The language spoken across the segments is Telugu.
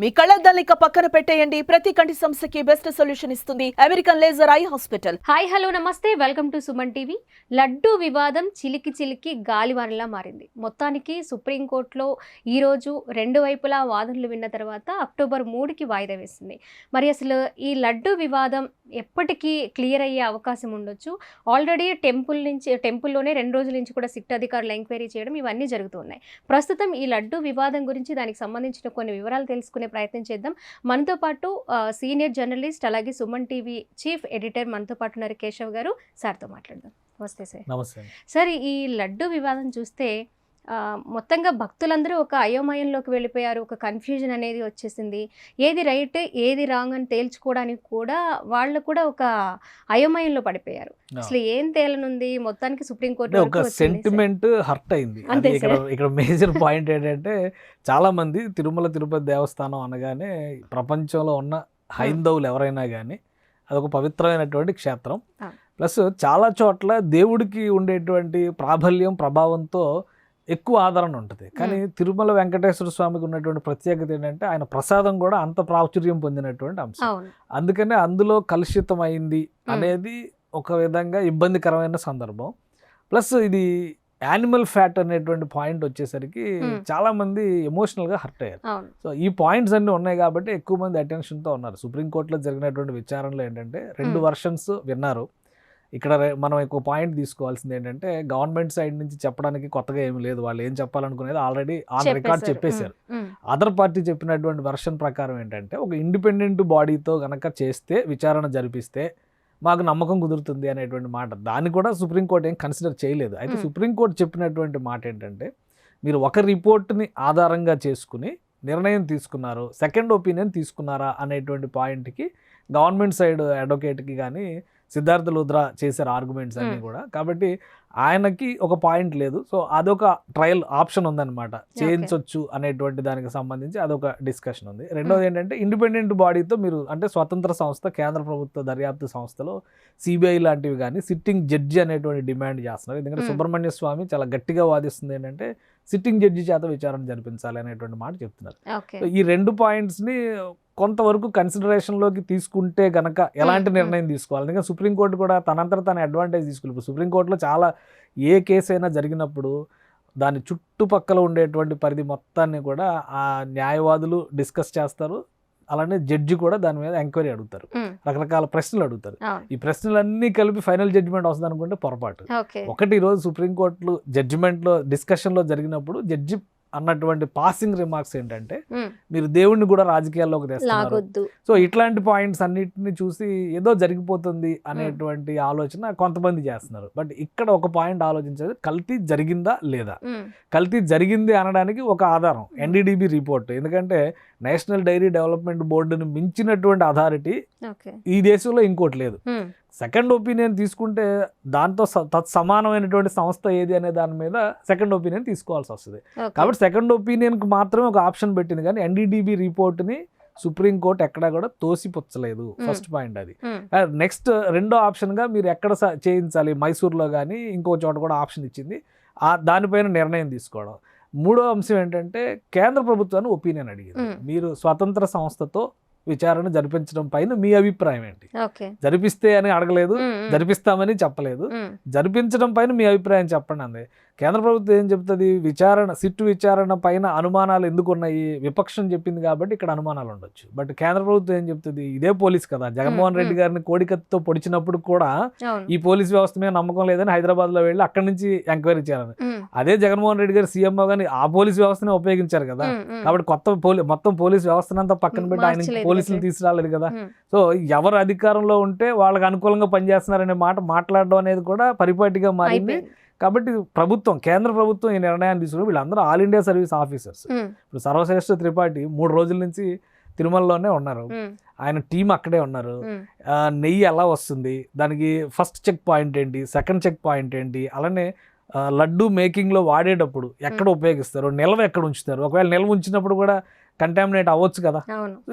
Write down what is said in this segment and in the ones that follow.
మీ కళ్ళద్దాలిక పక్కన పెట్టేయండి. ప్రతి కంటి సమస్యకి బెస్ట్ సొల్యూషన్ ఇస్తుంది. American laser eye hospital hi hello నమస్తే. Welcome to Suman TV laddu వివాదం చిలికి చిలికి గాలివానలా మారింది. మొత్తానికి సుప్రీంకోర్టులో ఈరోజు రెండు వైపులా వాదనలు విన్న తర్వాత అక్టోబర్ మూడుకి వాయిదా వేసింది. మరి అసలు ఈ లడ్డు వివాదం ఎప్పటికీ క్లియర్ అయ్యే అవకాశం ఉండొచ్చు? ఆల్రెడీ టెంపుల్ నుంచి టెంపుల్లోనే రెండు రోజుల నుంచి కూడా సిట్ అధికారులు ఎంక్వైరీ చేయడం ఇవన్నీ జరుగుతున్నాయి ప్రస్తుతం ఈ లడ్డు వివాదం గురించి దానికి సంబంధించిన కొన్ని వివరాలు తెలుసుకునే ప్రయత్నం చేద్దాం. మనతో పాటు సీనియర్ జర్నలిస్ట్ అలాగే సుమన్ టీవీ చీఫ్ ఎడిటర్ మనతో పాటు ఉన్నారు కేశవ్ గారు. సార్తో మాట్లాడదాం. నమస్తే సార్. నమస్తే. సార్ ఈ లడ్డు వివాదం చూస్తే మొత్తంగా భక్తులందరూ ఒక అయోమయంలోకి వెళ్ళిపోయారు ఒక కన్ఫ్యూజన్ అనేది వచ్చేసింది ఏది రైట్ ఏది రాంగ్ అని తేల్చుకోవడానికి కూడా వాళ్ళు కూడా ఒక అయోమయంలో పడిపోయారు అసలు ఏం తేలనుంది మొత్తానికి సుప్రీంకోర్టు ఒక. సెంటిమెంట్ హర్ట్ అయింది ఇక్కడ. ఇక్కడ మేజర్ పాయింట్ ఏంటంటే చాలా మంది తిరుమల తిరుపతి దేవస్థానం అనగానే ప్రపంచంలో ఉన్న హైందవులు ఎవరైనా కానీ అదొక పవిత్రమైనటువంటి క్షేత్రం. ప్లస్ చాలా చోట్ల దేవుడికి ఉండేటువంటి ప్రాబల్యం ప్రభావంతో ఎక్కువ ఆదరణ ఉంటుంది. కానీ తిరుమల వెంకటేశ్వర స్వామికి ఉన్నటువంటి ప్రత్యేకత ఏంటంటే ఆయన ప్రసాదం కూడా అంత ప్రాచుర్యం పొందినటువంటి అంశం. అందుకనే అందులో కలుషితం అయింది అనేది ఒక విధంగా ఇబ్బందికరమైన సందర్భం. ప్లస్ ఇది యానిమల్ ఫ్యాట్ అనేటువంటి పాయింట్ వచ్చేసరికి. చాలా మంది ఎమోషనల్గా హర్ట్ అయ్యారు. సో ఈ పాయింట్స్ అన్ని ఉన్నాయి కాబట్టి ఎక్కువ మంది attention తో ఉన్నారు. సుప్రీంకోర్టులో జరిగినటువంటి విచారణలో ఏంటంటే రెండు. వర్షన్స్ విన్నారు. ఇక్కడ మనం ఇంకో పాయింట్ తీసుకోవాల్సింది ఏంటంటే గవర్నమెంట్ సైడ్ నుంచి చెప్పడానికి కొత్తగా ఏమి లేదు. వాళ్ళు ఏం చెప్పాలనుకునేది ఆల్రెడీ ఆన్ రికార్డ్ చెప్పేశారు. అదర్ పార్టీ చెప్పినటువంటి వర్షన్ ప్రకారం ఏంటంటే ఒక ఇండిపెండెంట్ బాడీతో గనక చేస్తే విచారణ జరిపిస్తే మాకు నమ్మకం కుదురుతుంది అనేటువంటి మాట. దాన్ని కూడా సుప్రీంకోర్టు ఏం కన్సిడర్ చేయలేదు. అయితే. సుప్రీంకోర్టు చెప్పినటువంటి మాట ఏంటంటే మీరు ఒక రిపోర్ట్ని ఆధారంగా చేసుకుని నిర్ణయం తీసుకున్నారు సెకండ్ ఒపీనియన్ తీసుకున్నారా అనేటువంటి పాయింట్కి గవర్నమెంట్ సైడ్ అడ్వకేట్కి కానీ సిద్ధార్థ లుద్రా చేశారు ఆర్గ్యుమెంట్స్ అన్నీ Hmm. కూడా. కాబట్టి ఆయనకి ఒక పాయింట్ లేదు. సో అదొక ట్రయల్ ఆప్షన్ ఉందన్నమాట. చేయించవచ్చు అనేటువంటి దానికి సంబంధించి అదొక డిస్కషన్ ఉంది. రెండోది ఏంటంటే ఇండిపెండెంట్ బాడీతో మీరు అంటే స్వతంత్ర సంస్థ కేంద్ర ప్రభుత్వ దర్యాప్తు సంస్థలో సిబిఐ లాంటివి కానీ సిట్టింగ్ జడ్జి అనేటువంటి డిమాండ్ చేస్తున్నారు. ఎందుకంటే Hmm. సుబ్రహ్మణ్య స్వామి చాలా గట్టిగా వాదిస్తుంది ఏంటంటే సిట్టింగ్ జడ్జి చేత విచారణ జరిపించాలి అనేటువంటి మాట చెప్తున్నారు. ఈ రెండు పాయింట్స్ని కొంతవరకు కన్సిడరేషన్లోకి తీసుకుంటే గనక ఎలాంటి. నిర్ణయం తీసుకోవాలి? ఎందుకంటే సుప్రీంకోర్టు కూడా తనంతట తన అడ్వాంటేజ్ తీసుకుని ఇప్పుడు సుప్రీంకోర్టులో చాలా ఏ కేసు అయినా జరిగినప్పుడు దాని చుట్టుపక్కల ఉండేటువంటి పరిధి మొత్తాన్ని కూడా ఆ న్యాయవాదులు డిస్కస్ చేస్తారు. అలానే జడ్జి కూడా దాని మీద ఎంక్వైరీ అడుగుతారు. రకరకాల ప్రశ్నలు అడుగుతారు. ఈ ప్రశ్నలన్నీ కలిపి ఫైనల్ జడ్జిమెంట్ వస్తుంది అనుకుంటే పొరపాటు ఒకటి ఈరోజు సుప్రీంకోర్టులో జడ్జిమెంట్లో డిస్కషన్లో జరిగినప్పుడు జడ్జి అన్నటువంటి పాసింగ్ రిమార్క్స్ ఏంటంటే మీరు దేవుణ్ణి కూడా రాజకీయాల్లోకి లాగొద్దు. సో ఇట్లాంటి పాయింట్స్ అన్నిటిని చూసి ఏదో జరిగిపోతుంది అనేటువంటి ఆలోచన కొంతమంది చేస్తున్నారు. బట్ ఇక్కడ ఒక పాయింట్ ఆలోచించేది కల్తీ జరిగిందా లేదా? కల్తీ జరిగింది అనడానికి ఒక ఆధారం ఎన్డీడీబీ రిపోర్ట్ ఎందుకంటే నేషనల్ డైరీ డెవలప్మెంట్ బోర్డును మించినటువంటి అథారిటీ ఈ దేశంలో ఇంకోటి లేదు. సెకండ్ ఒపీనియన్ తీసుకుంటే దాంతో స- తత్సమానమైనటువంటి సంస్థ ఏది అనే దాని మీద సెకండ్ ఒపీనియన్ తీసుకోవాల్సి వస్తుంది. కాబట్టి సెకండ్ ఒపీనియన్కి మాత్రమే ఒక ఆప్షన్ పెట్టింది కానీ ఎన్డీడీబీ రిపోర్ట్ని సుప్రీంకోర్టు ఎక్కడా కూడా తోసిపుచ్చలేదు. ఫస్ట్ పాయింట్ అది. నెక్స్ట్ రెండో ఆప్షన్గా మీరు ఎక్కడ చేయించాలి? మైసూర్లో కానీ ఇంకో చోట కూడా ఆప్షన్ ఇచ్చింది. ఆ దానిపైన నిర్ణయం తీసుకోవడం. మూడో అంశం ఏంటంటే కేంద్ర ప్రభుత్వాన్ని ఒపీనియన్ అడిగింది. మీరు స్వతంత్ర సంస్థతో విచారణ జరిపించడం పైన మీ అభిప్రాయం ఏంటి? జరిపిస్తే అని అడగలేదు జరిపిస్తామని చెప్పలేదు. జరిపించడం పైన మీ అభిప్రాయం చెప్పండి అంది. కేంద్ర ప్రభుత్వం ఏం చెప్తుంది? విచారణ సిట్టు విచారణ పైన అనుమానాలు ఎందుకు ఉన్నాయి విపక్షం చెప్పింది కాబట్టి ఇక్కడ అనుమానాలు ఉండొచ్చు. బట్ కేంద్ర ప్రభుత్వం ఏం చెప్తుంది? ఇదే పోలీస్ కదా. జగన్మోహన్ రెడ్డి. గారిని కోడికత్తితో పొడిచినప్పుడు కూడా ఈ పోలీస్ వ్యవస్థ మీద నమ్మకం లేదని హైదరాబాద్లో వెళ్ళి అక్కడి నుంచి ఎంక్వైరీ చేయాలని. అదే జగన్మోహన్ రెడ్డి గారు సీఎం కానీ ఆ పోలీస్ వ్యవస్థనే ఉపయోగించారు కదా. కాబట్టి కొత్త పోలీ మొత్తం పోలీస్ వ్యవస్థనంతా పక్కన పెట్టి ఆయన పోలీసులు. తీసుకురాలేదు కదా. సో ఎవరు అధికారంలో ఉంటే వాళ్ళకి అనుకూలంగా పనిచేస్తున్నారనే మాట మాట్లాడడం అనేది కూడా పరిపాటిగా మారింది. కాబట్టి ప్రభుత్వం కేంద్ర ప్రభుత్వం ఈ నిర్ణయాన్ని తీసుకుని వీళ్ళందరూ ఆల్ ఇండియా సర్వీస్ ఆఫీసర్స్. ఇప్పుడు సర్వశ్రేష్ఠ త్రిపాఠి మూడు రోజుల నుంచి తిరుమలలోనే ఉన్నారు. ఆయన టీం అక్కడే ఉన్నారు. నెయ్యి ఎలా వస్తుంది? దానికి ఫస్ట్ చెక్ పాయింట్ ఏంటి? సెకండ్ చెక్ పాయింట్ ఏంటి? అలానే లడ్డు మేకింగ్లో వాడేటప్పుడు ఎక్కడ ఉపయోగిస్తారు? నిల్వ ఎక్కడ ఉంచుతారు? ఒకవేళ నిల్వ ఉంచినప్పుడు కూడా కంటామినేట్ అవ్వచ్చు కదా.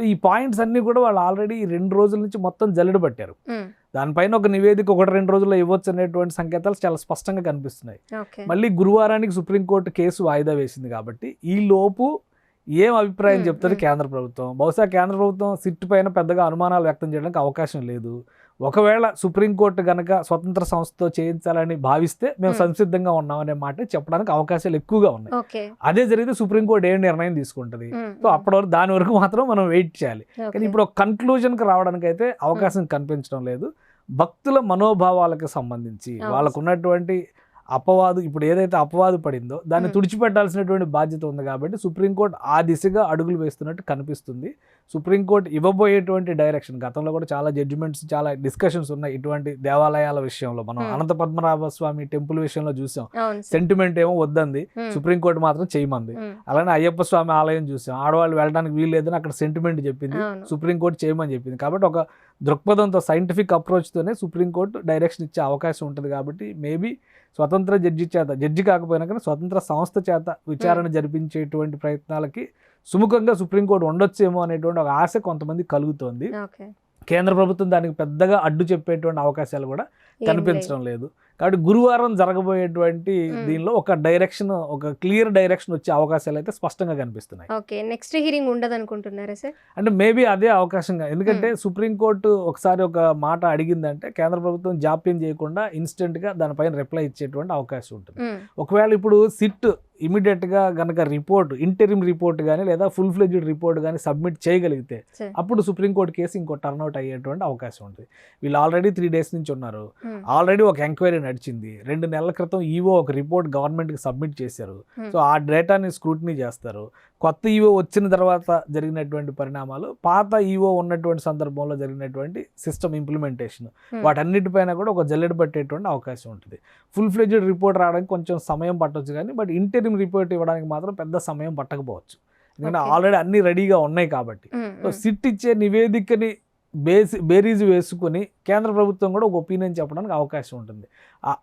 ఈ పాయింట్స్ అన్నీ కూడా వాళ్ళు ఆల్రెడీ రెండు రోజుల నుంచి మొత్తం జల్లెడ పట్టారు. దానిపైన ఒక నివేదిక ఒకటి రెండు రోజుల్లో ఇవ్వచ్చు అనేటువంటి సంకేతాలు చాలా స్పష్టంగా కనిపిస్తున్నాయి. మళ్ళీ గురువారానికి సుప్రీంకోర్టు కేసు వాయిదా వేసింది కాబట్టి ఈ లోపు ఏం అభిప్రాయం చెప్తుంది మ్మ్. కేంద్ర ప్రభుత్వం? బహుశా కేంద్ర ప్రభుత్వం సిట్ పైన పెద్దగా అనుమానాలు వ్యక్తం చేయడానికి అవకాశం లేదు. ఒకవేళ సుప్రీంకోర్టు గనక స్వతంత్ర సంస్థతో చేయించాలని భావిస్తే మేము మ్మ్. సంసిద్ధంగా ఉన్నాం అనే మాట చెప్పడానికి అవకాశాలు ఎక్కువగా ఉన్నాయి అదే జరిగితే సుప్రీంకోర్టు ఏ నిర్ణయం తీసుకుంటది ఉమ్, సో అప్పటి వరకు దాని వరకు మాత్రం మనం వెయిట్ చేయాలి. కానీ ఇప్పుడు ఒక కన్క్లూజన్కి రావడానికి అయితే అవకాశం కనిపించడం లేదు భక్తుల మనోభావాలకు సంబంధించి అవును. వాళ్ళకు ఉన్నటువంటి అపవాదు ఇప్పుడు ఏదైతే అపవాదు పడిందో దాన్ని. తుడిచిపెట్టాల్సినటువంటి బాధ్యత ఉంది కాబట్టి సుప్రీంకోర్టు ఆ దిశగా అడుగులు వేస్తున్నట్టు కనిపిస్తుంది సుప్రీంకోర్టు ఇవ్వబోయేటువంటి డైరెక్షన్ గతంలో కూడా చాలా జడ్జిమెంట్స్ చాలా డిస్కషన్స్ ఉన్నాయి ఇటువంటి దేవాలయాల విషయంలో. మనం. అనంత పద్మనాభ స్వామి టెంపుల్ విషయంలో చూసాం. సెంటిమెంట్ ఏమో వద్దంది. సుప్రీంకోర్టు మాత్రం చేయమంది. అలానే అయ్యప్ప స్వామి ఆలయం చూసాం. ఆడవాళ్ళు వెళ్ళడానికి వీలు లేదని అక్కడ సెంటిమెంట్ చెప్పింది. సుప్రీంకోర్టు చేయమని చెప్పింది. కాబట్టి ఒక దృక్పథంతో సైంటిఫిక్ అప్రోచ్తోనే సుప్రీంకోర్టు డైరెక్షన్ ఇచ్చే అవకాశం ఉంటుంది కాబట్టి మేబీ స్వతంత్ర జడ్జి చేత జడ్జి కాకపోయినా కానీ స్వతంత్ర సంస్థ చేత విచారణ జరిపించేటువంటి ప్రయత్నాలకి సుముఖంగా సుప్రీంకోర్టు ఉండొచ్చేమో అనేటువంటి ఒక ఆశ కొంతమంది కలుగుతోంది. కేంద్ర ప్రభుత్వం దానికి పెద్దగా అడ్డు చెప్పేటువంటి అవకాశాలు కూడా కనిపించడం లేదు. కాబట్టి గురువారం జరగబోయేటువంటి. దీనిలో ఒక డైరెక్షన్ ఒక క్లియర్ డైరెక్షన్ వచ్చే అవకాశాలు అయితే స్పష్టంగా కనిపిస్తున్నాయి. ఓకే నెక్స్ట్ హీరింగ్ ఉండదు అనుకుంటున్నారా సార్? అంటే మేబీ అదే అవకాశంగా. ఎందుకంటే సుప్రీంకోర్టు ఒకసారి ఒక మాట అడిగిందంటే కేంద్ర ప్రభుత్వం జాప్యం చేయకుండా ఇన్స్టెంట్గా దానిపైన రిప్లై ఇచ్చేటువంటి అవకాశం ఉంటుంది. ఒకవేళ ఇప్పుడు సిట్ ఇమీడియట్గా గనక రిపోర్ట్ ఇంటరిమ్ రిపోర్ట్ కానీ లేదా ఫుల్ ఫ్లెడ్జ్డ్ రిపోర్ట్ కానీ సబ్మిట్ చేయగలిగితే. అప్పుడు సుప్రీంకోర్టు కేసు ఇంకో టర్న్అవుట్ అయ్యేటువంటి అవకాశం ఉంటుంది. వీళ్ళు ఆల్రెడీ త్రీ డేస్ నుంచి ఉన్నారు. ఆల్రెడీ ఒక ఎంక్వైరీ నడిచింది. రెండు నెలల క్రితం ఈవో ఒక రిపోర్ట్ గవర్నమెంట్కి సబ్మిట్ చేశారు. సో ఆ డేటాని స్క్రూటినీ చేస్తారు. కొత్త ఈవో వచ్చిన తర్వాత జరిగినటువంటి పరిణామాలు పాత ఈవో ఉన్నటువంటి సందర్భంలో జరిగినటువంటి సిస్టమ్ ఇంప్లిమెంటేషన్. వాటన్నిటిపైన కూడా ఒక జల్లెడ పట్టేటువంటి అవకాశం ఉంటుంది. ఫుల్ ఫ్లెడ్జ్డ్ రిపోర్ట్ రావడానికి కొంచెం సమయం పట్టొచ్చు కానీ బట్ ఇంటరిమ్ రిపోర్ట్ ఇవ్వడానికి మాత్రం పెద్ద సమయం పట్టకపోవచ్చు. ఎందుకంటే. ఆల్రెడీ అన్ని రెడీగా ఉన్నాయి కాబట్టి. సో సిట్ ఇచ్చే నివేదికని బేసి బేరీజు వేసుకుని కేంద్ర ప్రభుత్వం కూడా ఒక ఒపీనియన్ చెప్పడానికి అవకాశం ఉంటుంది.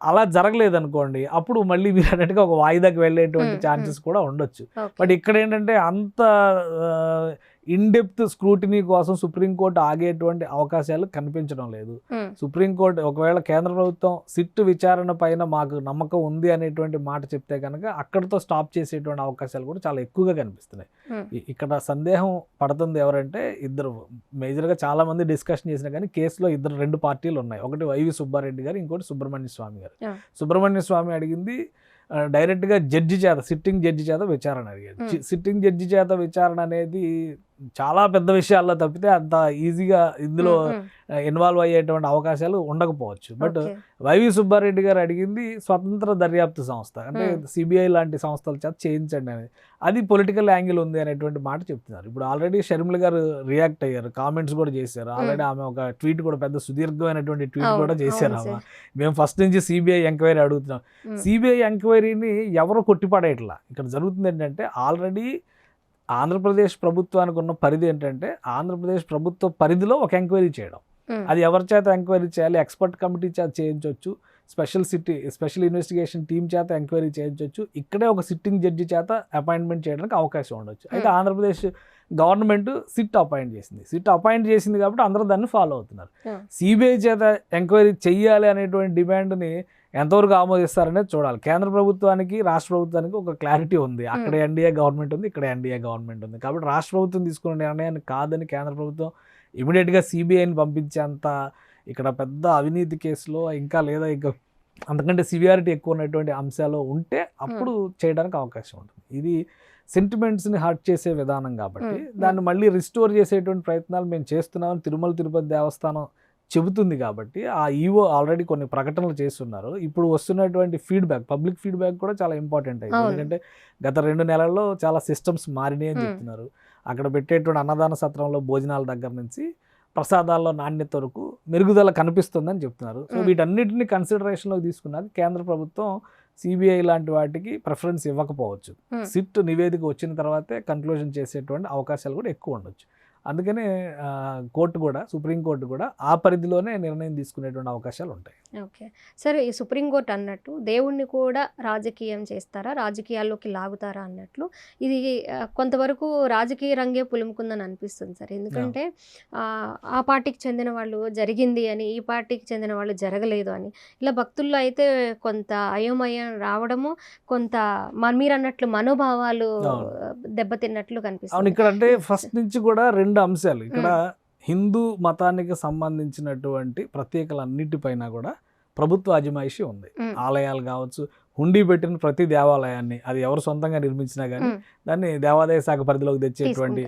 అలా జరగలేదనుకోండి అప్పుడు మళ్ళీ మీరు అన్నట్టుగా ఒక వాయిదాకి వెళ్ళేటువంటి ఛాన్సెస్ కూడా ఉండొచ్చు. బట్ ఇక్కడ ఏంటంటే అంత ఇన్డెప్త్ స్క్రూటినీ కోసం సుప్రీంకోర్టు ఆగేటువంటి అవకాశాలు కనిపించడం లేదు. సుప్రీంకోర్టు ఒకవేళ కేంద్ర ప్రభుత్వం సిట్ విచారణ పైన మాకు నమ్మకం ఉంది అనేటువంటి మాట చెప్తే కనుక అక్కడితో స్టాప్ చేసేటువంటి అవకాశాలు కూడా చాలా ఎక్కువగా కనిపిస్తున్నాయి. ఇక్కడ సందేహం పడుతుంది ఎవరంటే ఇద్దరు మేజర్గా చాలా మంది డిస్కషన్ చేసినా కానీ కేసులో ఇద్దరు రెండు పార్టీలు ఉన్నాయి. ఒకటి వైవి సుబ్బారెడ్డి గారు ఇంకోటి సుబ్రహ్మణ్య స్వామి గారు. సుబ్రహ్మణ్య స్వామి అడిగింది డైరెక్ట్గా జడ్జి చేత సిట్టింగ్ జడ్జి చేత విచారణ. చి- సిట్టింగ్ జడ్జి చేత విచారణ అనేది చాలా పెద్ద విషయాల్లో తప్పితే అంత ఈజీగా ఇందులో ఇన్వాల్వ్ అయ్యేటువంటి అవకాశాలు ఉండకపోవచ్చు. బట్. వైవి సుబ్బారెడ్డి గారు అడిగింది స్వతంత్ర దర్యాప్తు సంస్థ. అంటే. సిబిఐ లాంటి సంస్థల చేత చేయించండి అనేది. అది పొలిటికల్ యాంగిల్ ఉంది అనేటువంటి మాట చెప్తున్నారు. ఇప్పుడు ఆల్రెడీ షర్మిల గారు రియాక్ట్ అయ్యారు. కామెంట్స్ కూడా చేశారు. ఆల్రెడీ ఆమె ఒక ట్వీట్ కూడా పెద్ద సుదీర్ఘమైనటువంటి ట్వీట్ కూడా చేశారు ఆమె. మేము ఫస్ట్ నుంచి సిబిఐ ఎంక్వైరీ అడుగుతున్నాం. సిబిఐ ఎంక్వైరీని ఎవరు కొట్టిపడేయట్లా ఇక్కడ జరుగుతుంది ఏంటంటే ఆల్రెడీ ఆంధ్రప్రదేశ్ ప్రభుత్వానికి ఉన్న పరిధి ఏంటంటే ఆంధ్రప్రదేశ్ ప్రభుత్వ పరిధిలో ఒక ఎంక్వైరీ చేయడం. ఉమ్, అది ఎవరి చేత ఎంక్వైరీ చేయాలి? ఎక్స్పర్ట్ కమిటీ చేత చేయించవచ్చు special city special investigation team చేత ఎంక్వైరీ చేయించవచ్చు ఇక్కడే ఒక సిట్టింగ్ జడ్జి చేత అపాయింట్మెంట్ చేయడానికి అవకాశం ఉండొచ్చు. అయితే Hmm. Andhra Pradesh government SIT appoint చేసింది. సిట్ అపాయింట్ చేసింది కాబట్టి అందరూ దాన్ని ఫాలో అవుతున్నారు. Yeah. సిబిఐ చేత ఎంక్వైరీ చెయ్యాలి అనేటువంటి డిమాండ్ని ఎంతవరకు ఆమోదిస్తారనేది చూడాలి. కేంద్ర ప్రభుత్వానికి రాష్ట్ర ప్రభుత్వానికి ఒక క్లారిటీ ఉంది. అక్కడ ఎన్డీఏ గవర్నమెంట్ ఉంది ఇక్కడ ఎన్డీఏ గవర్నమెంట్ ఉంది. కాబట్టి రాష్ట్ర ప్రభుత్వం తీసుకున్న నిర్ణయాన్ని కాదని కేంద్ర ప్రభుత్వం ఇమీడియట్గా సిబిఐని పంపించేంత ఇక్కడ పెద్ద అవినీతి కేసులో ఇంకా లేదా ఇంకా అంతకంటే సివియారిటీ ఎక్కువ ఉన్నటువంటి అంశాలు ఉంటే అప్పుడు చేయడానికి అవకాశం ఉంటుంది. ఇది సెంటిమెంట్స్ని హర్ట్ చేసే విధానం కాబట్టి. దాన్ని మళ్ళీ రిస్టోర్ చేసేటువంటి ప్రయత్నాలు మేము చేస్తున్నామని తిరుమల తిరుపతి దేవస్థానం చెబుతుంది కాబట్టి ఆ ఈవో ఆల్రెడీ కొన్ని ప్రకటనలు చేస్తున్నారు ఇప్పుడు వస్తున్నటువంటి ఫీడ్బ్యాక్ పబ్లిక్ ఫీడ్బ్యాక్ కూడా చాలా ఇంపార్టెంట్ అయింది. ఎందుకంటే గత రెండు నెలల్లో చాలా సిస్టమ్స్ మారినాయి అని. చెప్తున్నారు అక్కడ పెట్టేటువంటి అన్నదాన సత్రంలో భోజనాల దగ్గర నుంచి ప్రసాదాల్లో నాణ్యత వరకు మెరుగుదల కనిపిస్తుందని చెప్తున్నారు సో. వీటన్నిటిని కన్సిడరేషన్లోకి తీసుకున్నాక కేంద్ర ప్రభుత్వం సిబిఐ లాంటి వాటికి ప్రిఫరెన్స్ ఇవ్వకపోవచ్చు. సిట్ నివేదిక వచ్చిన తర్వాతే కన్క్లూజన్ చేసేటువంటి అవకాశాలు కూడా ఎక్కువ ఉండొచ్చు అందుకనే కోర్టు కూడా సుప్రీంకోర్టు కూడా ఆ పరిధిలోనే నిర్ణయం తీసుకునేటువంటి అవకాశాలు ఉంటాయి ఓకే. సరే ఈ సుప్రీంకోర్టు అన్నట్టు దేవుణ్ణి కూడా రాజకీయం చేస్తారా? రాజకీయాల్లోకి లాగుతారా అన్నట్లు? ఇది కొంతవరకు రాజకీయ రంగే పులుముకుందని అనిపిస్తుంది సార్. ఎందుకంటే ఆ, పార్టీకి చెందిన వాళ్ళు జరిగింది అని ఈ పార్టీకి చెందిన వాళ్ళు జరగలేదు అని ఇలా భక్తుల్లో అయితే కొంత అయోమయం రావడము కొంత మీరు అన్నట్లు మనోభావాలు. దెబ్బతిన్నట్లు కనిపిస్తుంది. ఇక్కడ అంటే ఫస్ట్ నుంచి కూడా రెండు అంశాలు. ఇక్కడ హిందూ మతానికి సంబంధించినటువంటి ప్రత్యేకలన్నిటిపైన కూడా ప్రభుత్వ అజమాయిషి ఉంది. ఆలయాలు కావచ్చు హుండీ పెట్టిన ప్రతి దేవాలయాన్ని అది ఎవరు సొంతంగా నిర్మించినా కానీ. దాన్ని దేవాదాయ శాఖ పరిధిలోకి తెచ్చేటువంటి.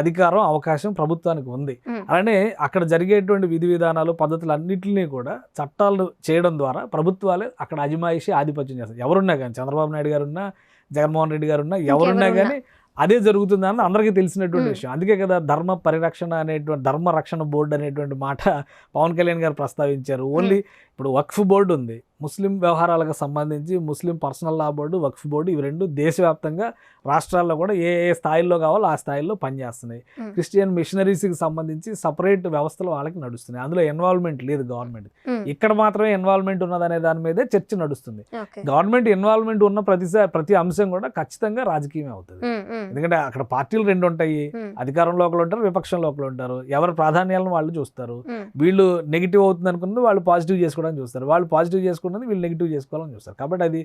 అధికారం అవకాశం ప్రభుత్వానికి ఉంది. అలానే అక్కడ జరిగేటువంటి విధి విధానాలు పద్ధతులు అన్నింటినీ కూడా చట్టాలు చేయడం ద్వారా ప్రభుత్వాలే అక్కడ అజమాయిషి ఆధిపత్యం చేస్తారు ఎవరున్నా కానీ చంద్రబాబు నాయుడు గారు ఉన్నా జగన్మోహన్ రెడ్డి గారు ఉన్నా ఎవరున్నా. కానీ అదే జరుగుతుందని అందరికీ తెలిసినటువంటి. విషయం. అందుకే కదా ధర్మ పరిరక్షణ అనేటువంటి ధర్మ రక్షణ బోర్డు అనేటువంటి మాట పవన్ కళ్యాణ్ గారు ప్రస్తావించారు. ఓన్లీ ఇప్పుడు వక్ఫ్ బోర్డు ఉంది. ముస్లిం వ్యవహారాలకు సంబంధించి Muslim personal law board Waqf board ఇవి రెండు దేశవ్యాప్తంగా రాష్ట్రాల్లో కూడా ఏ ఏ స్థాయిలో కావాలో ఆ స్థాయిలో పనిచేస్తున్నాయి. క్రిస్టియన్ మిషనరీస్కి సంబంధించి సపరేట్ వ్యవస్థలు వాళ్ళకి నడుస్తున్నాయి అందులో ఇన్వాల్వ్మెంట్ లేదు గవర్నమెంట్. ఇక్కడ మాత్రమే ఇన్వాల్వ్మెంట్ ఉన్నదనే దాని మీదే చర్చ నడుస్తుంది. గవర్నమెంట్ ఇన్వాల్వ్మెంట్ ఉన్న ప్రతిసారి ప్రతి అంశం కూడా ఖచ్చితంగా రాజకీయమే అవుతుంది. ఎందుకంటే అక్కడ పార్టీలు రెండు ఉంటాయి. అధికారంలో ఒకరు ఉంటారు విపక్షంలో ఒకరు ఉంటారు ఎవరి ప్రాధాన్యాలను వాళ్ళు చూస్తారు. వీళ్ళు నెగిటివ్ అవుతుంది అనుకున్నది వాళ్ళు పాజిటివ్ చేసుకోవడానికి చూస్తారు వాళ్ళు పాజిటివ్ చేసుకున్నది వీళ్ళు నెగిటివ్ చేసుకోవాలని చూస్తారు. కాబట్టి అది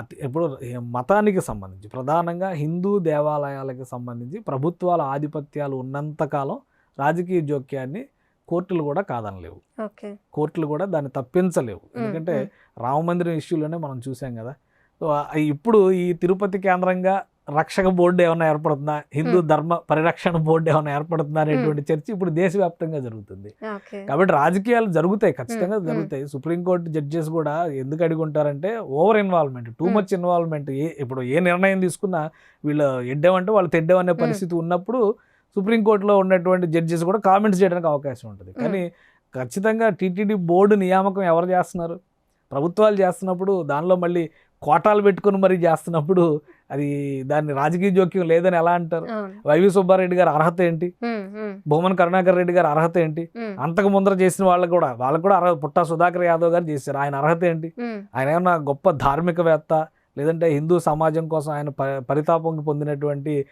అతి ఇప్పుడు మతానికి సంబంధించి ప్రధానంగా హిందూ దేవాలయాలకు సంబంధించి ప్రభుత్వాల ఆధిపత్యాలు ఉన్నంతకాలం రాజకీయ జోక్యాన్ని కోర్టులు కూడా కాదనలేవు. కోర్టులు కూడా దాన్ని తప్పించలేవు. ఎందుకంటే మ్మ్. రామమందిరం ఇష్యూలోనే మనం చూసాం కదా. సో ఇప్పుడు ఈ తిరుపతి కేంద్రంగా రక్షక బోర్డు ఏమైనా ఏర్పడుతుందా? హిందూ. ధర్మ పరిరక్షణ బోర్డు ఏమైనా ఏర్పడుతుందా అనేటువంటి చర్చ ఇప్పుడు దేశవ్యాప్తంగా జరుగుతుంది. కాబట్టి రాజకీయాలు జరుగుతాయి ఖచ్చితంగా. జరుగుతాయి. సుప్రీంకోర్టు జడ్జెస్ కూడా ఎందుకు అడుగుంటారంటే over involvement too. Much involvement. ఏ ఇప్పుడు ఏ నిర్ణయం తీసుకున్నా వీళ్ళు ఎడ్డామంటే వాళ్ళు తెడ్డామనే మ్మ్. పరిస్థితి ఉన్నప్పుడు సుప్రీంకోర్టులో ఉన్నటువంటి జడ్జెస్ కూడా కామెంట్స్ చేయడానికి అవకాశం ఉంటుంది. కానీ ఖచ్చితంగా టీటీడీ బోర్డు నియామకం ఎవరు చేస్తున్నారు? ప్రభుత్వాలు చేస్తున్నప్పుడు దానిలో మళ్ళీ కోటాలు పెట్టుకొని మరీ చేస్తున్నప్పుడు అది దాన్ని రాజకీయ జోక్యం లేదని ఎలా అంటారు వైవి సుబ్బారెడ్డి గారి అర్హత ఏంటి. భూమన్ కరుణాకర్ రెడ్డి గారి అర్హత ఏంటి. అంతకు ముందర చేసిన వాళ్ళకు కూడా వాళ్ళకు కూడా అర్హత పుట్టా సుధాకర్ యాదవ్ గారు చేశారు ఆయన అర్హత ఏంటి. ఆయన ఏమన్నా గొప్ప ధార్మికవేత్త లేదంటే హిందూ సమాజం కోసం ఆయన ప- పరితాపం పొందినటువంటి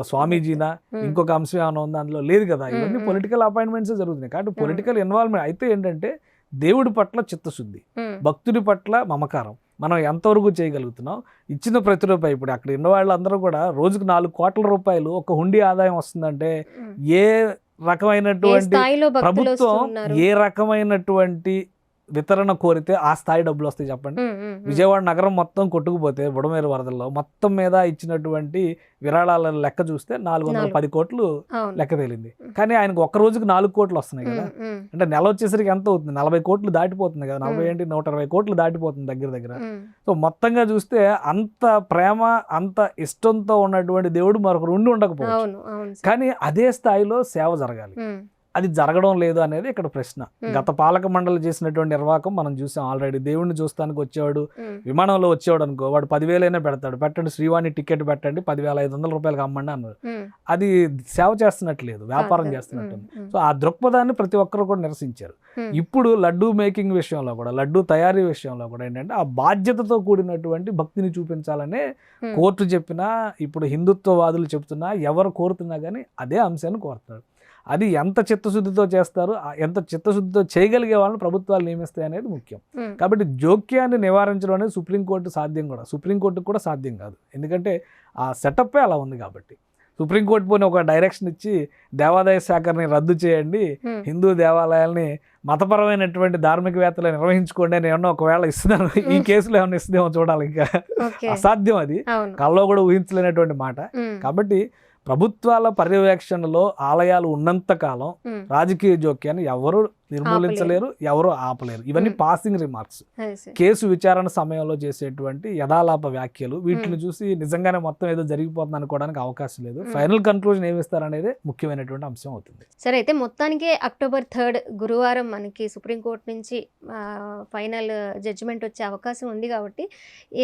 స్వామీజీనా. ఇంకొక అంశం ఏమైనా ఉందా అందులో లేదు కదా ఇవన్నీ. పొలిటికల్ అపాయింట్మెంట్స్ జరుగుతున్నాయి కాబట్టి పొలిటికల్ ఇన్వాల్వ్మెంట్ అయితే ఏంటంటే దేవుడి పట్ల చిత్తశుద్ధి. భక్తుడి పట్ల మమకారం మనం ఎంతవరకు చేయగలుగుతున్నాం ఇచ్చిన ప్రతి రూపాయి ఇప్పుడు అక్కడ ఉన్న వాళ్ళందరూ కూడా రోజుకు నాలుగు కోట్ల రూపాయలు ఒక హుండీ ఆదాయం వస్తుందంటే. ఏ రకమైనటువంటి ప్రభుత్వం ఏ రకమైనటువంటి వితరణ కోరితే ఆ స్థాయి డబ్బులు వస్తాయి చెప్పండి. విజయవాడ నగరం మొత్తం కొట్టుకుపోతే బుడమేరు వరదల్లో మొత్తం మీద ఇచ్చినటువంటి విరాళాల లెక్క చూస్తే నాలుగు వందల. పది కోట్లు లెక్క తేలింది కానీ ఆయనకు ఒక్క రోజుకి నాలుగు కోట్లు వస్తున్నాయి కదా. అంటే నెల వచ్చేసరికి ఎంత అవుతుంది నలభై కోట్లు దాటిపోతుంది కదా నలభై. ఏంటి నూట ఇరవై కోట్లు దాటిపోతుంది దగ్గర దగ్గర. సో మొత్తంగా చూస్తే అంత ప్రేమ అంత ఇష్టంతో ఉన్నటువంటి దేవుడు మరొకరు ఉండి ఉండకపోవచ్చు. కానీ అదే స్థాయిలో సేవ జరగాలి. అది జరగడం లేదు అనేది ఇక్కడ ప్రశ్న. గత పాలక మండలి చేసినటువంటి నిర్వాహకం మనం చూసాం ఆల్రెడీ దేవుడిని చూస్తానికి వచ్చేవాడు. విమానంలో వచ్చేవాడు అనుకో వాడు పదివేలైనా పెడతాడు పెట్టండి శ్రీవాణి టికెట్ పెట్టండి పదివేల ఐదు వందల రూపాయలకి అమ్మండి అన్నారు. అది సేవ చేస్తున్నట్లేదు వ్యాపారం. చేస్తున్నట్టు. సో ఆ దృక్పథాన్ని ప్రతి ఒక్కరు కూడా నిరసించారు. ఇప్పుడు లడ్డూ మేకింగ్ విషయంలో కూడా లడ్డూ తయారీ విషయంలో కూడా ఏంటంటే ఆ బాధ్యతతో కూడినటువంటి భక్తిని చూపించాలనే. కోర్టు చెప్పినా ఇప్పుడు హిందుత్వవాదులు చెప్తున్నా ఎవరు కోరుతున్నా కానీ అదే అంశాన్ని కోరుతున్నారు అది ఎంత చిత్తశుద్ధితో చేస్తారు ఎంత చిత్తశుద్ధితో చేయగలిగే వాళ్ళని ప్రభుత్వాలు నియమిస్తాయి అనేది ముఖ్యం. కాబట్టి జోక్యాన్ని నివారించడం అనేది సుప్రీంకోర్టు సాధ్యం కూడా. సుప్రీంకోర్టుకు కూడా సాధ్యం కాదు. ఎందుకంటే ఆ సెటప్పే అలా ఉంది కాబట్టి. సుప్రీంకోర్టు పోయిన ఒక డైరెక్షన్ ఇచ్చి దేవాదాయ శాఖని రద్దు చేయండి. హిందూ దేవాలయాల్ని మతపరమైనటువంటి ధార్మికవేత్తలు నిర్వహించుకోండి అని ఏమన్నా ఒకవేళ ఇస్తున్నాను ఈ కేసులో ఏమన్నా ఇస్తుందేమో చూడాలి ఇంకా. అసాధ్యం అది. కల్లో కూడా ఊహించలేనటువంటి మాట. కాబట్టి ప్రభుత్వాల పర్యవేక్షణలో ఆలయాలు ఉన్నంత కాలం మ్మ్. రాజకీయ జోక్యాన్ని ఎవరు నిర్మూలించలేరు ఎవరో ఆపలేరు. ఇవన్నీ. Passing remarks. కేసు విచారణ సమయంలో చేసేటువంటి యథాలాప వ్యాఖ్యలు వీటిని చూసి నిజంగానే మొత్తం ఏదో జరిగిపోతుంది అనుకోవడానికి అవకాశం లేదు. ఫైనల్ కన్క్లూజన్ ఏమి ఇస్తారనేది ముఖ్యమైనటువంటి అంశం అవుతుంది. సరే అయితే మొత్తానికి అక్టోబర్ థర్డ్ గురువారం మనకి సుప్రీంకోర్టు నుంచి ఫైనల్ జడ్జిమెంట్ వచ్చే అవకాశం ఉంది కాబట్టి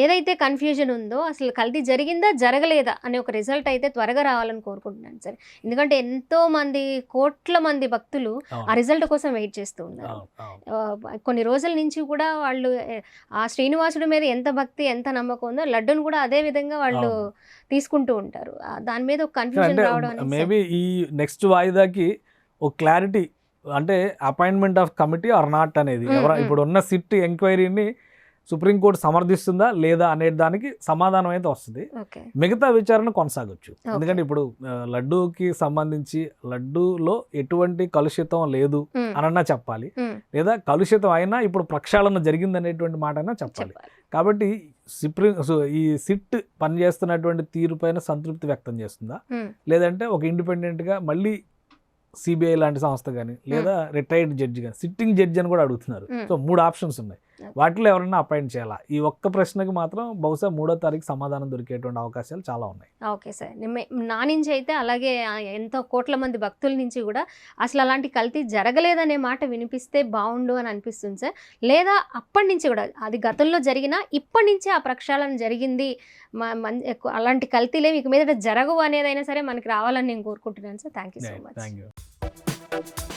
ఏదైతే కన్ఫ్యూజన్ ఉందో అసలు కల్తీ జరిగిందా జరగలేదా అనే ఒక రిజల్ట్ అయితే త్వరగా రావాలని కోరుకుంటున్నాను సరే. ఎందుకంటే ఎంతో మంది కోట్ల మంది భక్తులు ఆ రిజల్ట్ కోసం వెయిట్ చేస్తూ ఉన్నారు కొన్ని రోజుల నుంచి కూడా వాళ్ళు ఆ శ్రీనివాసుడి మీద ఎంత భక్తి ఎంత నమ్మకం ఉందో లడ్డును కూడా అదే విధంగా వాళ్ళు. తీసుకుంటూ ఉంటారు దాని మీద ఒక కన్ఫ్యూజన్ రావడం మేబీ ఈ నెక్స్ట్ వాయిదాకి ఒక క్లారిటీ అంటే appointment of committee or not అనేది. ఇప్పుడు ఉన్న సిట్ ఎంక్వైరీని సుప్రీంకోర్టు సమర్థిస్తుందా లేదా అనే దానికి సమాధానం అయితే వస్తుంది. మిగతా విచారణ కొనసాగొచ్చు. ఎందుకంటే ఇప్పుడు లడ్డూకి సంబంధించి లడ్డూలో ఎటువంటి కలుషితం లేదు అనన్నా చెప్పాలి. లేదా కలుషితం అయినా ఇప్పుడు ప్రక్షాళన జరిగిందనేటువంటి మాట అయినా చెప్పాలి. కాబట్టి సుప్రీం ఈ సిట్ పనిచేస్తున్నటువంటి తీరు పైన సంతృప్తి వ్యక్తం చేస్తుందా? లేదంటే ఒక ఇండిపెండెంట్గా మళ్ళీ సిబిఐ లాంటి సంస్థ కానీ లేదా రిటైర్డ్ జడ్జి కానీ సిట్టింగ్ జడ్జి అని కూడా అడుగుతున్నారు. సో మూడు ఆప్షన్స్ ఉన్నాయి. వాటిలో ఎవరైనా అపాయింట్ చేయాలా? ఈ ఒక్క ప్రశ్నకి మాత్రం బహుశా మూడో తారీఖు సమాధానం దొరికేటువంటి అవకాశాలు చాలా ఉన్నాయి. Okay sir. నా నుంచి అయితే అలాగే ఎంతో కోట్ల మంది భక్తుల నుంచి కూడా అసలు అలాంటి కల్తీ జరగలేదనే మాట వినిపిస్తే బాగుండు అని అనిపిస్తుంది సార్. లేదా అప్పటి నుంచి కూడా అది గతంలో జరిగినా ఇప్పటి నుంచే ఆ ప్రక్షాళన జరిగింది. అలాంటి కల్తీలే మీకు మీద జరగవు అనేదైనా సరే మనకి రావాలని నేను కోరుకుంటున్నాను sir. Thank you so much thank you